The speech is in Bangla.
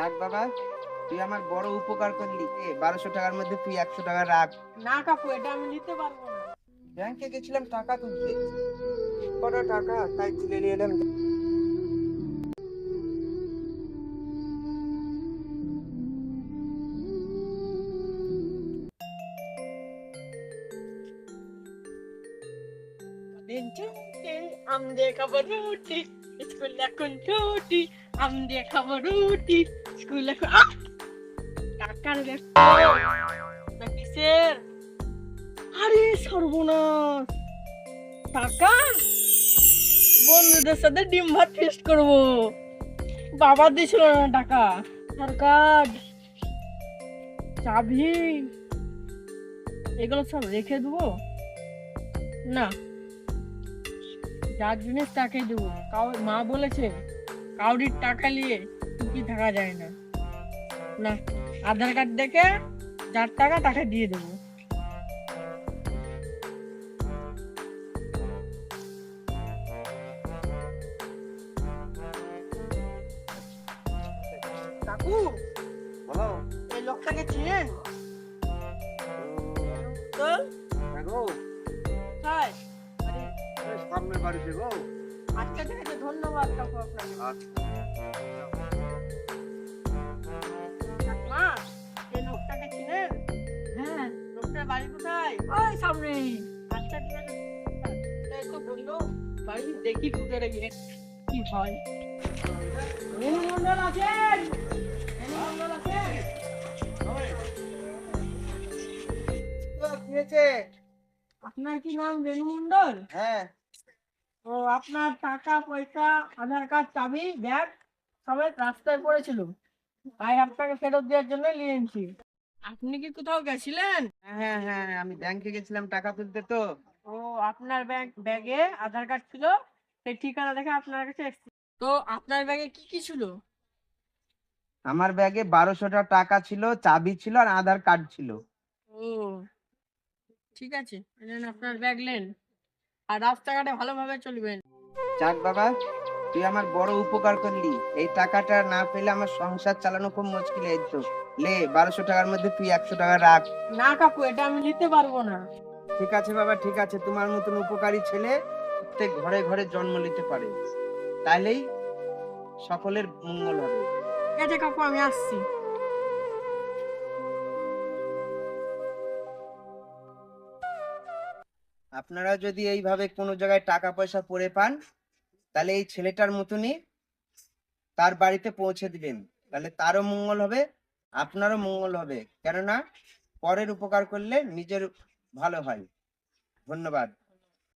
যাক বাবা তুই আমার বড় উপকার করলি। এ বারোশো টাকার মধ্যে তুই একশো টাকা রাখ। না কাকু এটা আমি নিতে পারব না। ব্যাংকে গেছিলাম টাকা তুলতে। কত টাকা? তাই তুলে নিয়ে এলাম। ছুটি আম দিয়ে খাব রুটি স্কুল এখন ছুটি। আম দিয়ে খাব রুটি। স্কুল ব্যস্ত কিসের আরে, সর্বনাশ। টাকা বন্ধুদের সাথে ডিম ভাত ফেস্ট করব। বাবা দিয়েছিল না টাকা। সরকার চাবি। এগুলো সব রেখে দেবো? না। যার জিনিস তাকে দেবো। কাউ মা বলেছে কাউরির টাকা নিয়ে টুকি থাকা যায় না। না আধার কার্ড দেখে যার টাকা তাকে দিয়ে দেবো। কাকু বলো। এই লোকটাকে চিনেন তো তাই সামনের বাড়িতে গো। আজকে থেকে ধন্যবাদ কাকু আপনাকে। মা এই লোকটাকে চিনেন? হ্যাঁ। লোকটার বাড়ি কোথায়? ওই সামনে। আচ্ছা ঠিক আছে। বলল বাড়ি দেখি ভিতরে গিয়ে কি হয়। মন্ডল আছেন মন্ডল আছেন আপনার কি নাম রেণু মন্ডল হ্যাঁ। ও আপনার টাকা পয়সা আধার কার্ড চাবি ব্যাগ সবাই রাস্তায় পড়েছিল। তাই আপনাকে ফেরত দেওয়ার জন্য নিয়ে এনেছি আপনি কি কোথাও গেছিলেন? হ্যাঁ হ্যাঁ হ্যাঁ আমি ব্যাংকে গেছিলাম টাকা তুলতে তো। ও আপনার ব্যাগ ব্যাগে আধার কার্ড ছিল সেই ঠিকানা দেখে আপনার কাছে এসেছি। তো আপনার ব্যাগে কি কি ছিল? আমার ব্যাগে বারোশোটা টাকা ছিল চাবি ছিল আর আধার কার্ড ছিল। ও ঠিক আছে। নেন আপনার ব্যাগ নেন। আর রাস্তাঘাটে ভালোভাবে চলবেন। যাক বাবা তুই আমার বড় উপকার করলি। এই টাকাটা না পেলে আমার সংসার চালানো খুব মুশকিল হয়ে যেত লে বারোশো টাকার মধ্যে তুই একশো টাকা রাখ। না কাকু এটা আমি নিতে পারব না। ঠিক আছে বাবা ঠিক আছে। তোমার মতন উপকারী ছেলে প্রত্যেক ঘরে ঘরে জন্ম নিতে পারে। তাইলেই সকলের মঙ্গল হবে। ঠিক আছে কাকু আমি আসছি। আপনারা যদি এইভাবে কোনো জায়গায় টাকা পয়সা পড়ে পান, তাহলে এই ছেলেটার মতনই তার বাড়িতে পৌঁছে দিবেন। তাহলে তারও মঙ্গল হবে, আপনারও মঙ্গল হবে। কেননা পরের উপকার করলে নিজের ভালো হয়। ধন্যবাদ।